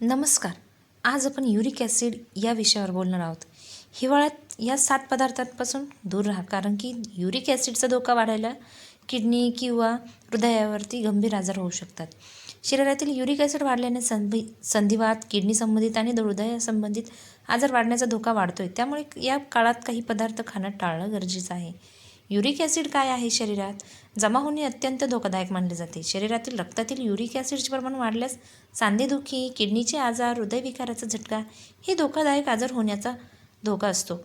नमस्कार. आज आपण युरिक ॲसिड या विषयावर बोलणार आहोत. हिवाळ्यात या सात पदार्थांपासून दूर राहा कारण की युरिक ॲसिडचा धोका वाढायला किडनी किंवा हृदयावरती गंभीर आजार होऊ शकतात. शरीरातील युरिक ॲसिड वाढल्याने संधी संधिवात किडनी संबंधित आणि हृदयासंबंधित आजार वाढण्याचा धोका वाढतो आहे त्यामुळे या काळात काही पदार्थ खाणं टाळणं गरजेचं आहे. युरिक ॲसिड काय आहे शरीरात? जमा होणे अत्यंत धोकादायक मानले जाते. शरीरातील रक्तातील युरिक ॲसिडचे प्रमाण वाढल्यास सांधेदुखी किडनीचे आजार हृदयविकाराचा झटका हे धोकादायक आजार होण्याचा धोका असतो.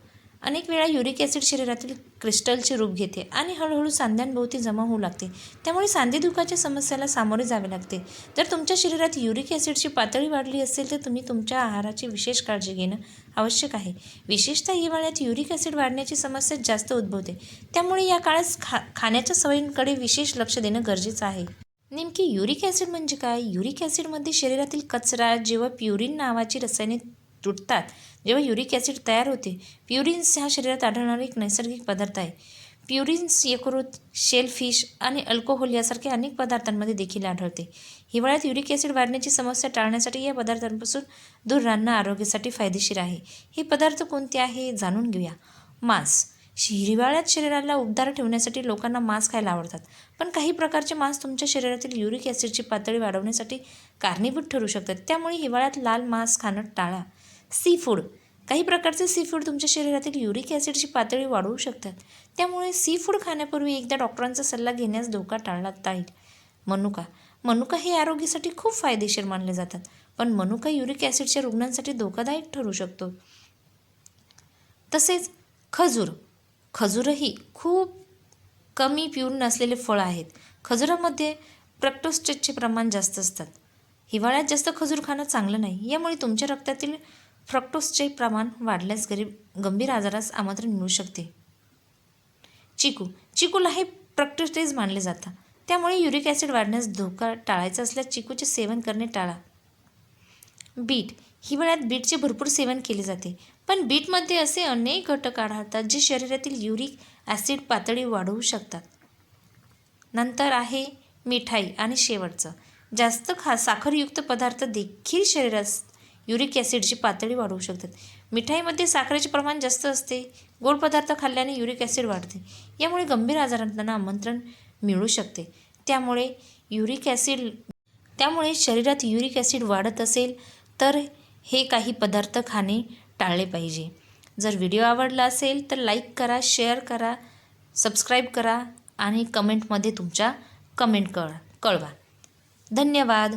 अनेक वेळा युरिक ॲसिड शरीरातील क्रिस्टलचे रूप घेते आणि हळूहळू सांध्यांभोवती जमा होऊ लागते. त्यामुळे सांधेदुखाच्या समस्याला सामोरे जावे लागते. जर तुमच्या शरीरात युरिक ॲसिडची पातळी वाढली असेल तर तुम्ही तुमच्या आहाराची विशेष काळजी घेणं आवश्यक आहे. विशेषतः हिवाळ्यात युरिक ॲसिड वाढण्याची समस्या जास्त उद्भवते. त्यामुळे या काळात खा खाण्याच्या सवयींकडे विशेष लक्ष देणं गरजेचं आहे. नेमकी युरिक ॲसिड म्हणजे काय? युरिक ॲसिडमध्ये शरीरातील कचरा जेव्हा प्युरिन नावाची रसायने तुटतात. जेव्हा युरिक ॲसिड तयार होते प्युरिन्स हा शरीरात आढळणारा एक नैसर्गिक पदार्थ आहे. प्युरिन्स यकृत शेलफिश आणि अल्कोहोल यासारख्या अनेक पदार्थांमध्ये देखील आढळते. हिवाळ्यात युरिक ॲसिड वाढण्याची समस्या टाळण्यासाठी या पदार्थांपासून दूर राहणं आरोग्यासाठी फायदेशीर आहे. हे पदार्थ कोणते आहे जाणून घेऊया. मांस. हिवाळ्यात शरीराला उबदार ठेवण्यासाठी लोकांना मांस खायला आवडतात. पण काही प्रकारचे मांस तुमच्या शरीरातील युरिक ॲसिडची पातळी वाढवण्यासाठी कारणीभूत ठरू शकतात. त्यामुळे हिवाळ्यात लाल मांस खाणं टाळा. सी फूड काही प्रकारचे सी फूड तुमच्या शरीरातील युरिक ॲसिडची पातळी वाढवू शकतात. त्यामुळे सी फूड खाण्यापूर्वी एकदा डॉक्टरांचा सल्ला घेण्यास धोका टाळता येईल. मनुका. मनुका हे आरोग्यासाठी खूप फायदेशीर मानले जातात पण मनुका युरिक ॲसिडच्या रुग्णांसाठी धोकादायक ठरू शकतो. तसेच खजूर. खजूरही खूप कमी प्यून नसलेले फळ आहेत. खजुरामध्ये प्रक्टोस्टेजचे प्रमाण जास्त असतात. हिवाळ्यात जास्त खजूर खाणं चांगलं नाही. यामुळे तुमच्या रक्तातील फ्रक्टोसचे प्रमाण वाढल्यास गरीब गंभीर आजारास आमंत्रण मिळू शकते. चिकू. चिकूला हे प्रक्टोस्टेज मानले जातात त्यामुळे युरिक ॲसिड वाढण्यास धोका टाळायचा असल्यास चिकूचे सेवन करणे टाळा. बीट. हिवाळ्यात बीटचे भरपूर सेवन केले जाते. पण बीटमध्ये असे अनेक घटक आढळतात जे शरीरातील युरिक ॲसिड पातळी वाढवू शकतात. नंतर आहे मिठाई आणि शेवटचं. जास्त खा साखरयुक्त पदार्थ देखील शरीरास युरिक ॲसिडची पातळी वाढवू शकतात. मिठाईमध्ये साखरेचे प्रमाण जास्त असते. गोड पदार्थ खाल्ल्याने युरिक ॲसिड वाढते. यामुळे गंभीर आजारांना आमंत्रण मिळू शकते. त्यामुळे युरिक ॲसिड त्यामुळे शरीरात युरिक ॲसिड वाढत असेल तर हे काही पदार्थ खाणे टाळले पाहिजे. जर व्हिडिओ आवडला असेल तर लाईक करा शेअर करा सबस्क्राईब करा आणि कमेंटमध्ये तुमच्या कमेंट कळ कळवा. धन्यवाद.